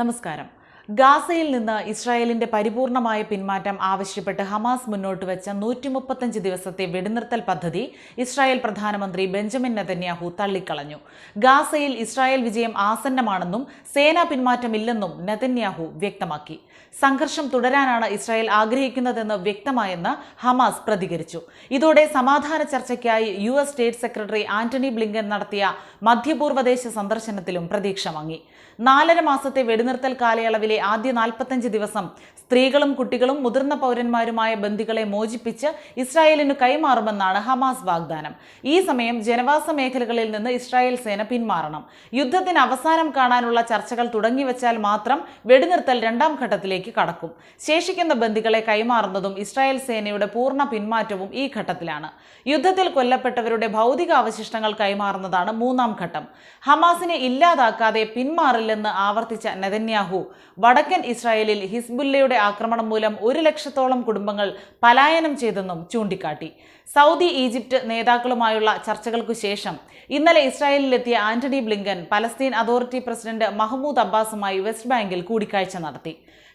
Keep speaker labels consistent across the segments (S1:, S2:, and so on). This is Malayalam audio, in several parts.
S1: നമസ്കാരം. ഗാസയിൽ നിന്ന് ഇസ്രായേലിന്റെ പരിപൂർണമായ പിന്മാറ്റം ആവശ്യപ്പെട്ട് ഹമാസ് മുന്നോട്ട് വെച്ച നൂറ്റി മുപ്പത്തഞ്ച് ദിവസത്തെ വെടിനിർത്തൽ പദ്ധതി ഇസ്രായേൽ പ്രധാനമന്ത്രി ബെഞ്ചമിൻ നെതന്യാഹു തള്ളിക്കളഞ്ഞു. ഗാസയിൽ ഇസ്രായേൽ വിജയം ആസന്നമാണെന്നും സേനാ പിന്മാറ്റമില്ലെന്നും നെതന്യാഹു വ്യക്തമാക്കി. സംഘർഷം തുടരാനാണ് ഇസ്രായേൽ ആഗ്രഹിക്കുന്നതെന്ന് വ്യക്തമായെന്ന് ഹമാസ് പ്രതികരിച്ചു. ഇതോടെ സമാധാന ചർച്ചയ്ക്കായി U S state secretary Antony Blinken നടത്തിയ മധ്യപൂർവദേശ സന്ദർശനത്തിലും പ്രതീക്ഷ മങ്ങി. നാലര മാസത്തെ വെടിനിർത്തൽ കാലയളവിലെ ആദ്യ നാൽപ്പത്തഞ്ച് ദിവസം സ്ത്രീകളും കുട്ടികളും മുതിർന്ന പൗരന്മാരുമായ ബന്ദികളെ മോചിപ്പിച്ച് ഇസ്രായേലിന് കൈമാറുമെന്നാണ് ഹമാസ് വാഗ്ദാനം. ഈ സമയം ജനവാസ മേഖലകളിൽ നിന്ന് ഇസ്രായേൽ സേന പിന്മാറണം. യുദ്ധത്തിന് അവസാനം കാണാനുള്ള ചർച്ചകൾ തുടങ്ങിവെച്ചാൽ മാത്രം വെടിനിർത്തൽ രണ്ടാം ഘട്ടത്തിലേക്ക് കടക്കും. ശേഷിക്കുന്ന ബന്ദികളെ കൈമാറുന്നതും ഇസ്രായേൽ സേനയുടെ പൂർണ പിന്മാറ്റവും ഈ ഘട്ടത്തിലാണ്. യുദ്ധത്തിൽ കൊല്ലപ്പെട്ടവരുടെ ഭൗതിക അവശിഷ്ടങ്ങൾ കൈമാറുന്നതാണ് മൂന്നാം ഘട്ടം. ഹമാസിനെ ഇല്ലാതാക്കാതെ പിന്മാറില്ലെന്ന് ആവർത്തിച്ച നെതന്യാഹു വടക്കൻ ഇസ്രായേലിൽ ഹിസ്ബുല്ലയുടെ ആക്രമണം മൂലം ഒരു ലക്ഷത്തോളം കുടുംബങ്ങൾ പലായനം ചെയ്തെന്നും ചൂണ്ടിക്കാട്ടി. സൗദി ഈജിപ്റ്റ് നേതാക്കളുമായുള്ള ചർച്ചകൾക്കു ശേഷം ഇന്നലെ ഇസ്രായേലിലെത്തിയ Antony Blinken Palestine authority president Mahmoud അബ്ബാസുമായി West ബാങ്കിൽ കൂടിക്കാഴ്ച നടത്തി.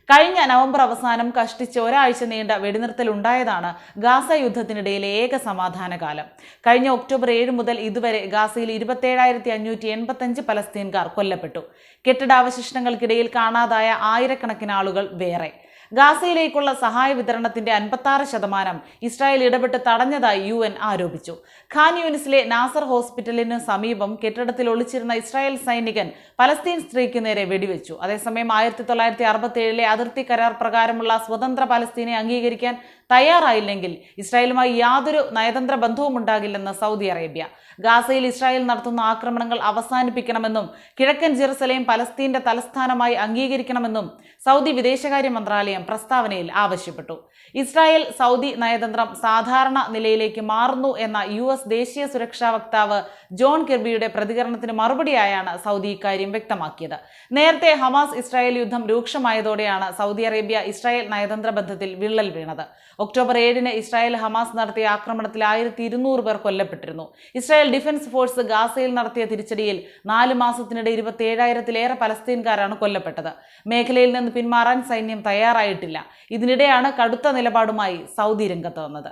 S1: കഴിഞ്ഞ നവംബർ അവസാനം കഷ്ടിച്ച് ഒരാഴ്ച നീണ്ട വെടിനിർത്തൽ ഉണ്ടായതാണ് ഗാസ യുദ്ധത്തിനിടയിലെ ഏക സമാധാന കാലം കഴിഞ്ഞ ഒക്ടോബർ ഏഴ് മുതൽ ഇതുവരെ ഗാസയിൽ ഇരുപത്തേഴായിരത്തി അഞ്ഞൂറ്റി എൺപത്തഞ്ച് പലസ്തീൻകാർ കൊല്ലപ്പെട്ടു. കെട്ടിടാവശിഷ്ടങ്ങൾക്കിടയിൽ കാണാതായ ആയിരക്കണക്കിന് ആളുകൾ വേറെ. ഗാസയിലേക്കുള്ള സഹായ വിതരണത്തിന്റെ അൻപത്താറ് ശതമാനം ഇസ്രായേൽ ഇടപെട്ട് തടഞ്ഞതായി യു എൻ ആരോപിച്ചു. ഖാൻ യൂനിസിലെ നാസർ ഹോസ്പിറ്റലിന് സമീപം കെട്ടിടത്തിൽ ഒളിച്ചിരുന്ന ഇസ്രായേൽ സൈനികൻ പലസ്തീൻ സ്ത്രീക്ക് നേരെ വെടിവെച്ചു. അതേസമയം ആയിരത്തി തൊള്ളായിരത്തി അറുപത്തി ഏഴിലെ അതിർത്തി കരാർ പ്രകാരമുള്ള സ്വതന്ത്ര പലസ്തീനെ അംഗീകരിക്കാൻ തയ്യാറായില്ലെങ്കിൽ ഇസ്രായേലുമായി യാതൊരു നയതന്ത്ര ബന്ധവും ഉണ്ടാകില്ലെന്ന് സൗദി അറേബ്യ. ഗാസയിൽ ഇസ്രായേൽ നടത്തുന്ന ആക്രമണങ്ങൾ അവസാനിപ്പിക്കണമെന്നും കിഴക്കൻ ജെറുസലേം പലസ്തീന്റെ തലസ്ഥാനമായി അംഗീകരിക്കണമെന്നും സൗദി വിദേശകാര്യ മന്ത്രാലയം പ്രസ്താവനയിൽ ആവശ്യപ്പെട്ടു. ഇസ്രായേൽ സൗദി നയതന്ത്രം സാധാരണ നിലയിലേക്ക് മാറുന്നു എന്ന യു എസ് ദേശീയ സുരക്ഷാ വക്താവ് ജോൺ കെർബിയുടെ പ്രതികരണത്തിന് മറുപടിയായാണ് സൗദി ഇക്കാര്യം വ്യക്തമാക്കിയത്. നേരത്തെ ഹമാസ് ഇസ്രായേൽ യുദ്ധം രൂക്ഷമായതോടെയാണ് സൗദി അറേബ്യ ഇസ്രായേൽ നയതന്ത്ര ബന്ധത്തിൽ വിള്ളൽ വീണത്. ഒക്ടോബർ ഏഴിന് ഇസ്രായേൽ ഹമാസ് നടത്തിയ ആക്രമണത്തിൽ ആയിരത്തി ഇരുന്നൂറ് പേർ കൊല്ലപ്പെട്ടിരുന്നു. ഇസ്രായേൽ ഡിഫൻസ് ഫോഴ്സ് ഗാസയിൽ നടത്തിയ തിരിച്ചടിയിൽ നാല് മാസത്തിനിടെ ഇരുപത്തി ഏഴായിരത്തിലേറെ പലസ്തീൻകാരാണ് കൊല്ലപ്പെട്ടത്. മേഖലയിൽ നിന്ന് പിന്മാറാൻ സൈന്യം തയ്യാറായിട്ടില്ല ഇതിനിടെയാണ് കടുത്ത നിലപാടുമായി സൗദി രംഗത്ത് വന്നത്.